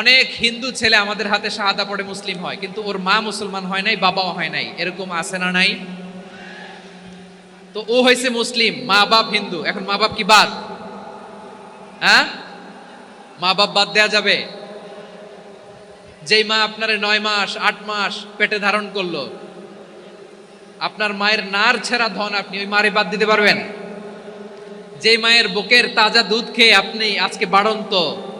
অনেক হিন্দু ছেলে আমাদের হাতে শাহাদা পড়ে মুসলিম হয়, কিন্তু ওর মা মুসলমান হয় নাই, বাবাও হয় নাই। এরকম আছে না নাই? তো ও হয়েছে মুসলিম, মা বাপ হিন্দু, এখন মা বাপ কি বাদ? হ্যাঁ? মা বাপ বাদ দেয়া যাবে? যেই মা আপনার নয় মাস, আট মাস পেটে ধারণ করল, আপনার মায়ের নার ছেঁড়া ধন আপনি ওই মারে বাদ দিতে পারবেন? যে মায়ের বুকের তাজা দুধ খেয়ে আপনি আজকে বাড়ন্ত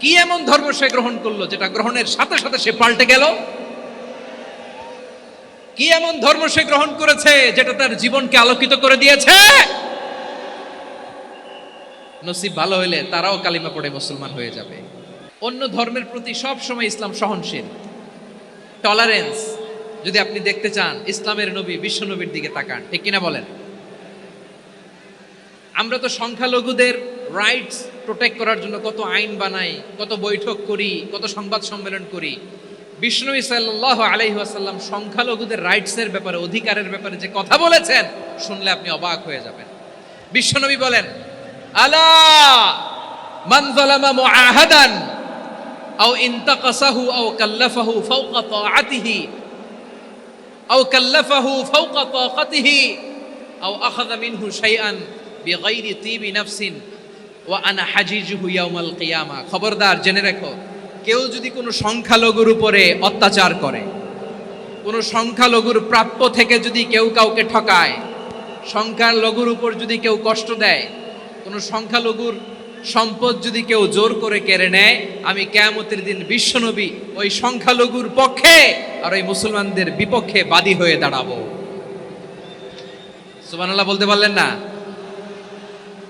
কি এমন ধর্ম সে গ্রহণ করল যেটা গ্রহণের সাথে সাথে সে পাল্টে গেল? কি এমন ধর্ম সে গ্রহণ করেছে যেটা তার জীবনকে আলোকিত করে দিয়েছে? নসিব ভালো হইলে তারাও কালিমা পড়ে মুসলমান হয়ে যাবে। অন্য ধর্মের প্রতি সব সময় ইসলাম সহনশীল। টলারেন্স যদি আপনি দেখতে চান, ইসলামের নবী, বিশ্ব নবীর দিকে তাকান। ঠিক কিনা বলেন? আমরা তো সংখ্যালঘুদের রাইটস প্রোটেক্ট করার জন্য কত আইন বানাই, কত বৈঠক করি, কত সংবাদ সম্মেলন করি। বিষ্ণু সাল্লাহ আলাইহাসাল্লাম সংখ্যালঘুদের রাইটসের ব্যাপারে, অধিকারের ব্যাপারে যে কথা বলেছেন, শুনলে আপনি অবাক হয়ে যাবেন। বিশ্বনবী বলেন, আলা আও আও কাল্লাফাহু আও কাল্লাফাহু ওয়া আনা হাজিজুহু ইয়াউমাল কিয়ামা। খবরদার, জেনে রেখো, কেউ যদি কোনো সংখ্যালঘুর উপরে অত্যাচার করে, কোনো সংখ্যালঘুর প্রাপ্য থেকে যদি কেউ কাউকে ঠকায়, সংখ্যালঘুর উপর যদি কেউ কষ্ট দেয়, কোনো সংখ্যালঘুর সম্পদ যদি কেউ জোর করে কেড়ে নেয়, আমি কেয়ামতের দিন বিশ্বনবী ওই সংখ্যালঘুর পক্ষে আর ওই মুসলমানদের বিপক্ষে বাদী হয়ে দাঁড়াবো। সুবহানাল্লাহ বলতে পারলেন না?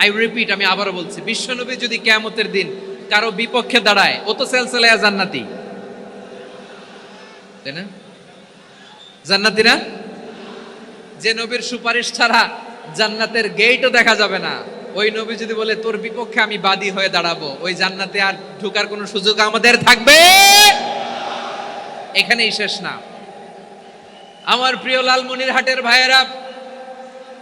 আই রিপিট আমি আবারও বলছি, বিশ্বনবী যদি কেয়ামতের দিন কারও বিপক্ষে দাঁড়ায়, ও তো সেলসেলায়া জান্নাতি। তাই না? জান্নাতি না যে নবীর সুপারিশ ছাড়া জান্নাতের গেটও দেখা যাবে না। ওই নবী যদি বলে, তোর বিপক্ষে আমি বাদী হয়ে দাঁড়াবো, ওই জান্নাতে আর ঢোকার কোনো সুযোগ আমাদের থাকবে? এখানেই শেষ না। আমার প্রিয় লালমনির হাটের ভাইয়েরা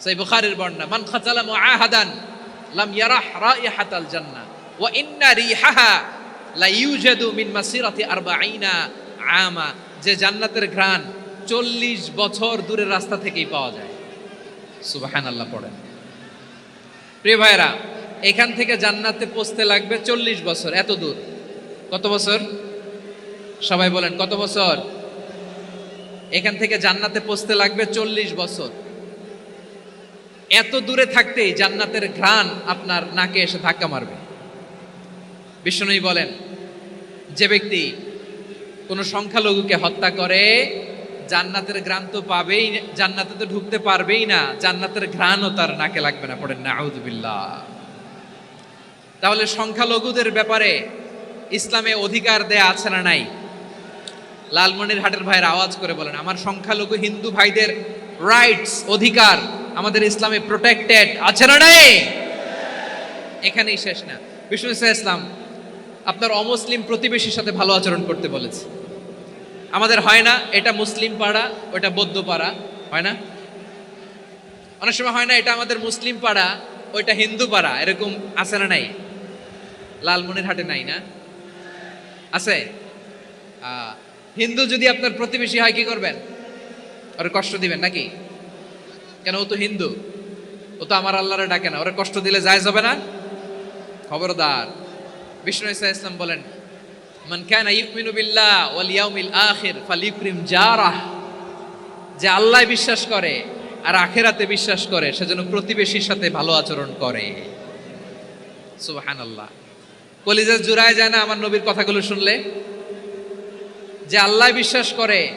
সেই বুখারীর বর্ণনা, মান খাতালা মুআহাদান লাম ইয়ারাহ রাইহাতাল জান্নাহ, ওয়া ইন্না রিহাহা লা ইউজাদু মিন মাসিরাতি 40 আমা যে জান্নাতের ঘ্রাণ চল্লিশ বছর দূরের রাস্তা থেকেই পাওয়া যায়। সুবাহান আল্লাহ পড়েন। প্রিয় ভাইরা এখান থেকে জান্নাতে পৌঁছতে লাগবে চল্লিশ বছর, এত দূর। কত বছর? সবাই বলেন, কত বছর? এখান থেকে জান্নাতে পৌঁছতে লাগবে চল্লিশ বছর। এত দূরে থাকতেই জান্নাতের ঘ্রাণ আপনার নাকে এসে ধাক্কা মারবে। বিষ্ণুই বলেন, যে ব্যক্তি কোনো সংখ্যালঘুকে হত্যা করে, জান্নাতের ঘ্রাণ তো পাবেই জান্নাতে তো ঢুকতে পারবেই না, জান্নাতের ঘ্রাণও তার নাকে লাগবে না। পড়েন না আউদুবিল্লাহ তাহলে সংখ্যালঘুদের ব্যাপারে ইসলামে অধিকার দেয়া আছে না নাই? লালমনির হাটের ভাইয়ের আওয়াজ করে বলেন, আমার সংখ্যালঘু হিন্দু ভাইদের রাইটস অধিকার আমাদের ইসলামে প্রোটেক্টেড আছে না নাই? এখানেই শেষ না। বিষ্ণু ইসলাম আপনার অমুসলিম প্রতিবেশীর সাথে ভালো আচরণ করতে বলেছে। আমাদের হয় না, এটা মুসলিম পাড়া, ওটা বৌদ্ধ পাড়া, হয় না? অনেক সময় হয় না, এটা আমাদের মুসলিম পাড়া, ওইটা হিন্দু পাড়া, এরকম আছে না নাই? লালমনির হাটে নাই না? আছে? হিন্দু যদি আপনার প্রতিবেশী হয়, কি করবেন? ওর কষ্ট দিবেন নাকি? কেন ও তো হিন্দু? ও তো আমার আল্লাহরে ডাকে না। ওরা কষ্ট দিলে যায় যাবে না? খবরদার। বিষ্ণু ইসা ইসলাম বলেন, মান কানা ইউমিনু বিল্লাহ ওয়াল ইয়াউমিল আখির ফালিউকরিম জারাহ। যে আল্লাহ বিশ্বাস করে আর আখেরাতে বিশ্বাস করে সেজন্য প্রতিবেশীর সাথে ভালো আচরণ করে। সুবহানাল্লাহ। কলিজা জুড়ায় যায় না আমার নবীর কথাগুলো শুনলে? যে আল্লাহ বিশ্বাস করে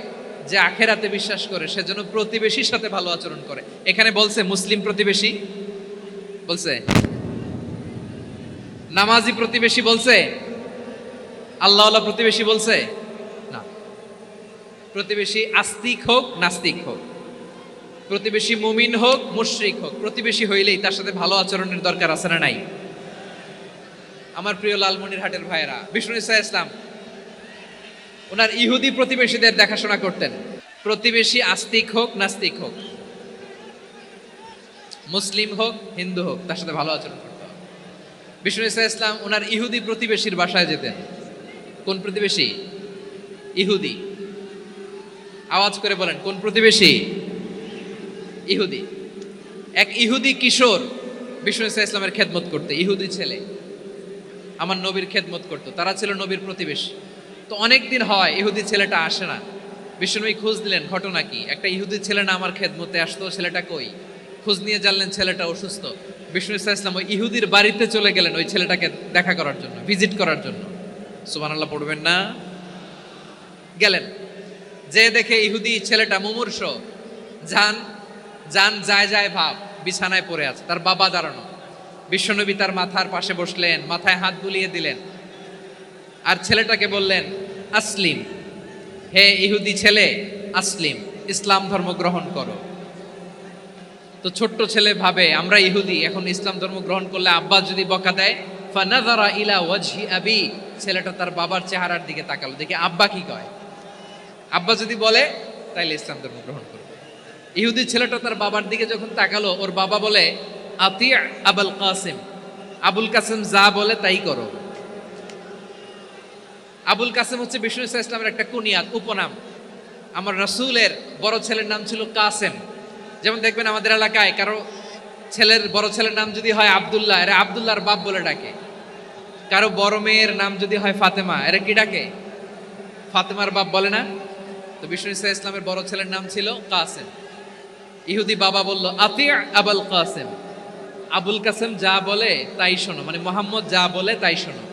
যে আখেরাতে বিশ্বাস করে সেজন্য প্রতিবেশীর সাথে ভালো আচরণ করে। এখানে বলছে মুসলিম প্রতিবেশী, বলছে, নামাজি প্রতিবেশী বলছে আল্লাহ প্রতিবেশী বলছে, না। প্রতিবেশী আস্তিক হোক, নাস্তিক হোক। প্রতিবেশী মুমিন হোক, মুশরিক হোক, প্রতিবেশী হইলেই তার সাথে ভালো আচরণের দরকার আছে না নাই? আমার প্রিয় লালমনির হাটের ভাইয়েরা, বিষ্ণু ইসা ইসলাম ওনার ইহুদি প্রতিবেশীদের দেখাশোনা করতেন। প্রতিবেশী আস্তিক হোক, নাস্তিক হোক। মুসলিম হোক, হিন্দু হোক, তার সাথে ভালো আচরণ করতে হবে। বিষ্ণু ইসা ইসলাম ওনার ইহুদি প্রতিবেশীর বাসায় যেতেন। কোন প্রতিবেশী? ইহুদি। আওয়াজ করে বলেন, কোন প্রতিবেশী? ইহুদি। এক ইহুদি কিশোর বিষ্ণু ইসা ইসলামের খেদমত করতে, ইহুদি ছেলে। আমার নবীর খেদমত করতো, তারা ছিল নবীর প্রতিবেশী। তো অনেক দিন হয় ইহুদি ছেলেটা আসে না। বিষ্ণুনবী খোঁজ দিলেন, ঘটনা কি? একটা ইহুদি ছেলে না আমার খেদমতে আসতো, ছেলেটা কই? খোঁজ নিয়ে জানলেন ছেলেটা অসুস্থ। বিষ্ণু ইসা ইসলাম ওই ইহুদির বাড়িতে চলে গেলেন ওই ছেলেটাকে দেখা করার জন্য, ভিজিট করার জন্য। সুবহানাল্লাহ, পড়বেন না। গেলেন। যে দেখে ইহুদি ছেলেটা মুমূর্ষ যান যান যায় যায় ভাব, বিছানায় পড়ে আছে, তার বাবা দাঁড়ানো। বিশ্বনবী তার মাথার পাশে বসলেন, মাথায় হাত বুলিয়ে দিলেন। আর ছেলেটাকে বললেন আসলিম। হে ইহুদি ছেলে, আসলিম, ইসলাম ধর্ম গ্রহণ করো। তো ছোট্ট ছেলে ভাবে, আমরা ইহুদি, এখন ইসলাম ধর্ম গ্রহণ করলে আব্বা যদি বকা দেয় ফানাজারা ইলা ওয়াজহি আবি, ছেলেটা তার বাবার চেহারার দিকে তাকালো। দেখে আব্বা কি কয়? আব্বা যদি বলে, তাইলে ইসলাম ধর্ম গ্রহণ করবে। ইহুদি ছেলেটা তার বাবার দিকে যখন তাকালো, ওর বাবা বলে আতি আবুল কাসিম। আবুল কাসিম যা বলে তাই করো। আবুল কাসেম হচ্ছে বিষ্ণু ইসা ইসলামের একটা কুনিয়াত উপনাম। আমার রাসূলের বড় ছেলের নাম ছিল কাসেম। যেমন দেখবেন আমাদের এলাকায় কারও ছেলের বড় ছেলের নাম যদি হয় আবদুল্লাহ, এরা আবদুল্লাহর বাপ বলে ডাকে। কারও বড় মেয়ের নাম যদি হয় ফাতেমা, এরা কি ডাকে? ফাতেমার বাপ বলে না? তো বিষ্ণু ইসা ইসলামের বড় ছেলের নাম ছিল কাসেম। ইহুদি বাবা বলল আতিয়া আবুল কাসেম। আবুল কাসেম যা বলে তাই শোনো মানে মোহাম্মদ যা বলে তাই শোনো।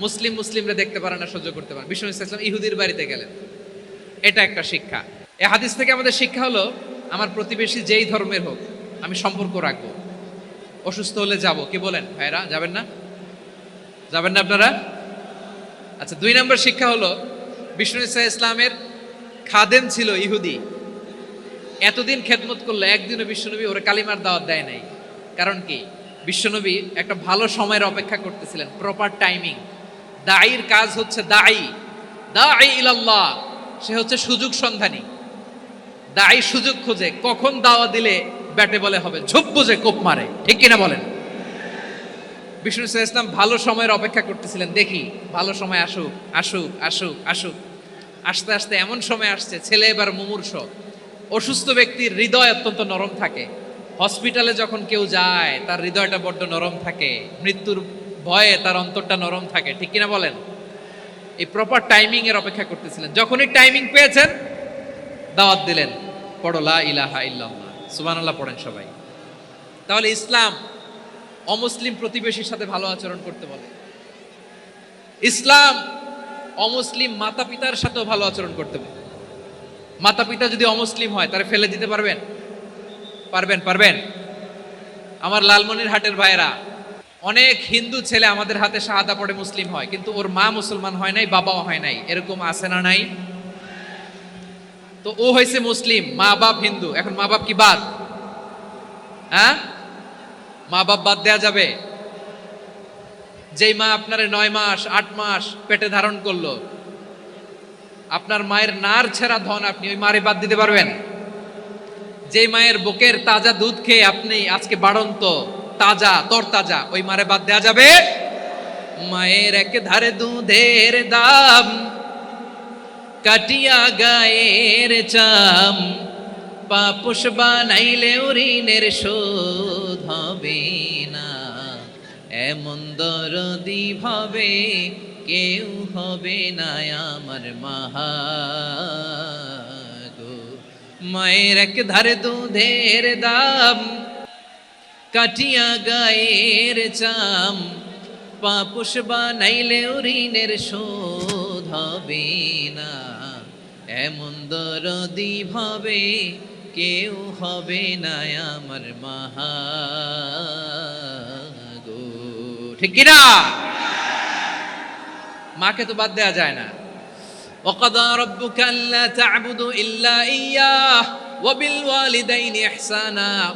মুসলিম মুসলিমরা দেখতে পারে না, সহ্য করতে পারে বিষ্ণু ইসলাম ইহুদির বাড়িতে গেলেন। এটা একটা শিক্ষা। এ হাদিস থেকে আমাদের শিক্ষা হলো, আমার প্রতিবেশী যেই ধর্মের হোক, আমি সম্পর্ক রাখব। অসুস্থ হলে যাব। কি বলেন? ভাইরা, যাবেন না? যাবেন না আপনারা? আচ্ছা দুই নম্বর শিক্ষা হলো, বিষ্ণু ইসা ইসলামের খাদেম ছিল ইহুদি। এতদিন খেদমত করল, একদিনও বিশ্বনবী ওরা কালিমার দাওয়াত দেয় নাই। কারণ কি? বিশ্বনবী একটা ভালো সময়ের অপেক্ষা করতেছিলেন প্রপার টাইমিং দায়ীর কাজ হচ্ছে দায়ী দায়ী ইলাল্লাহ, সে হচ্ছে সুযোগ সন্ধানী। দায়ী সুযোগ খোঁজে, কখন দাওয়া দিলে ব্যাটে বলে হবে, ঝোপ বুঝে কোপ মারে, ঠিক কিনা বলেন? বিষ্ণু ইসা ইসলাম, ভালো সময়ের অপেক্ষা করতেছিলেন, দেখি, ভালো সময় আসুক আসুক আসুক আসুক। আস্তে আস্তে এমন সময় আসছে, ছেলে এবার মুমূর্ষ। অসুস্থ ব্যক্তির হৃদয় অত্যন্ত নরম থাকে। হসপিটালে যখন কেউ যায়, তার হৃদয়টা বড্ড নরম থাকে। মৃত্যুর ভয়ে তার অন্তরটা নরম থাকে, ঠিক কিনা বলেন? এই প্রপার টাইমিং এর অপেক্ষা করতেছিলেন। যখনই টাইমিং পেয়েছেন, দাওয়াত দিলেন পড়লা ইলাহা ইল্লাল্লাহ, সুবহানাল্লাহ পড়েন সবাই। তাহলে ইসলাম অমুসলিম প্রতিবেশীর সাথে ভালো আচরণ করতে বলে। ইসলাম অমুসলিম মাতা পিতার সাথেও ভালো আচরণ করতে বলে। মাতা পিতা যদি অমুসলিম হয়, তারা ফেলে দিতে পারবেন? পারবেন পারবেন? আমার লালমনির হাটের ভাইয়েরা অনেক হিন্দু ছেলে আমাদের হাতে শাহাদা পড়ে মুসলিম হয়, কিন্তু ওর মা মুসলমান হয় নাই, বাবাও হয় নাই। এরকম আছে না নাই? তো ও হয়েছে মুসলিম মা বাপ হিন্দু। এখন মা বাপ কি বাদ? হ্যাঁ? মা বাপ বাদ দেয়া যাবে? যেই মা আপনার নয় মাস, আট মাস পেটে ধারণ করল, আপনার মায়ের নার ছেঁড়া ধন আপনি ওই মারে বাদ দিতে পারবেন? যেই মায়ের বুকের তাজা দুধ খেয়ে আপনি আজকে বাড়ন্ত তাজা তর তাজা ওই মারে বাদ দেয়া যাবে? মায়ের এক ধারে দুধের দাম, কাটিয়া গায়ের চাম, পাপুষ বানাইলে ঋণের শোধ হবে না। এমন দরদি ভাবে কেউ হবে না আমার মাহা গো। মায়ের এক ধারে দুধের দাম কাটিয়া গায়ের চাম পাপুষ বানাইলে ঋণের শোধ হবে না এমন দরদি ভাবে কেউ হবে না আমার মাহা গো ঠিক কিনা মাকে তো বাদ দেওয়া যায় না وقضى ربك ألا تعبدوا إلا إياه وبالوالدين إحسانا